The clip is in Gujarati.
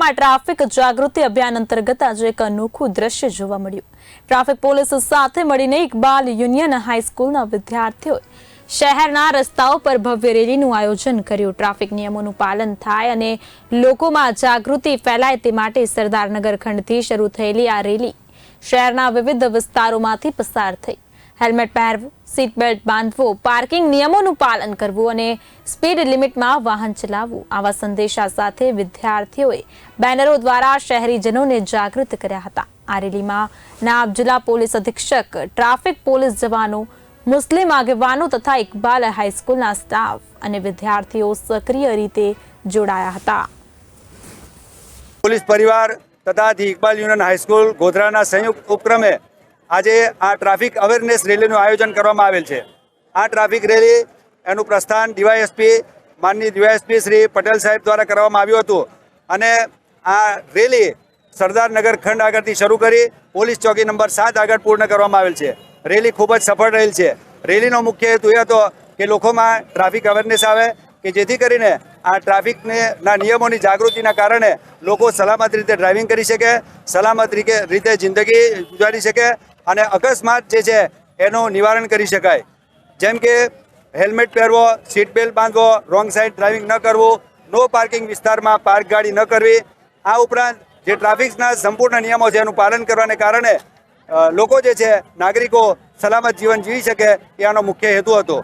માં ટ્રાફિક જાગૃતિ અભિયાન અંતર્ગત આજે એક અનોખું દ્રશ્ય જોવા મળ્યું. ટ્રાફિક પોલીસ સાથે મળીને ઇકબાલ યુનિયન હાઈસ્કૂલના વિદ્યાર્થીઓએ શહેરના રસ્તાઓ પર ભવ્ય રેલીનું આયોજન કર્યું. ટ્રાફિક નિયમોનું પાલન થાય અને લોકોમાં જાગૃતિ ફેલાય તે માટે સરદારનગર ખંડથી શરૂ થયેલી આ રેલી શહેરના વિવિધ વિસ્તારોમાંથી પસાર થઈ. હેલ્મેટ પહેરવું સીટ બેલ્ટ બાંધવું, પાર્કિંગ નિયમોનું પાલન કરવું અને સ્પીડ લિમિટમાં વાહન ચલાવવું. આવા સંદેશા સાથે વિદ્યાર્થીઓએ બેનરો દ્વારા શહેરીજનોને જાગૃત કર્યા હતા. આ રેલીમાં નાયબ જિલ્લા પોલીસ અધિક્ષક, ટ્રાફિક પોલીસ જવાનો, મુસ્લિમ આગેવાનો તથા ઇકબાલ હાઈસ્કૂલના સ્ટાફ અને વિદ્યાર્થીઓ સક્રિય રીતે જોડાયા હતા. પોલીસ પરિવાર તથા ઇકબાલ યુનિયન હાઈસ્કૂલ ગોધરાના સંયુક્ત ઉપક્રમે આજે આ ટ્રાફિક અવેરનેસ રેલીનું આયોજન કરવામાં આવેલ છે. આ ટ્રાફિક રેલી એનું પ્રસ્થાન ડીવાયએસપી માનની ડીવાયએસપી શ્રી પટેલ સાહેબ દ્વારા કરવામાં આવ્યું હતું. અને આ રેલી સરદારનગર ખંડ આગળથી શરૂ કરી પોલીસ ચોકી નંબર સાત આગળ પૂર્ણ કરવામાં આવેલ છે. રેલી ખૂબ જ સફળ રહેલ છે. રેલીનો મુખ્ય હેતુ એ હતો કે લોકોમાં ટ્રાફિક અવેરનેસ આવે કે જેથી કરીને આ ટ્રાફિકને, ના નિયમોની જાગૃતિના કારણે લોકો સલામત રીતે ડ્રાઇવિંગ કરી શકે, સલામત રીતે જિંદગી ગુજારી શકે અને અકસ્માત જે છે, એનું નિવારણ કરી શકાય. જેમ કે, હેલ્મેટ પહેરવો સીટ બેલ્ટ બાંધવો રોંગ સાઈડ ડ્રાઇવિંગ ન કરવું નો પાર્કિંગ વિસ્તારમાં પાર્ક ગાડી ન કરવી, આ ઉપરાંત જે ટ્રાફિકના સંપૂર્ણ નિયમો છે, એનું પાલન કરવાને કારણે લોકો જે છે, નાગરિકો સલામત જીવન જીવી શકે, એ આનો મુખ્ય હેતુ હતો.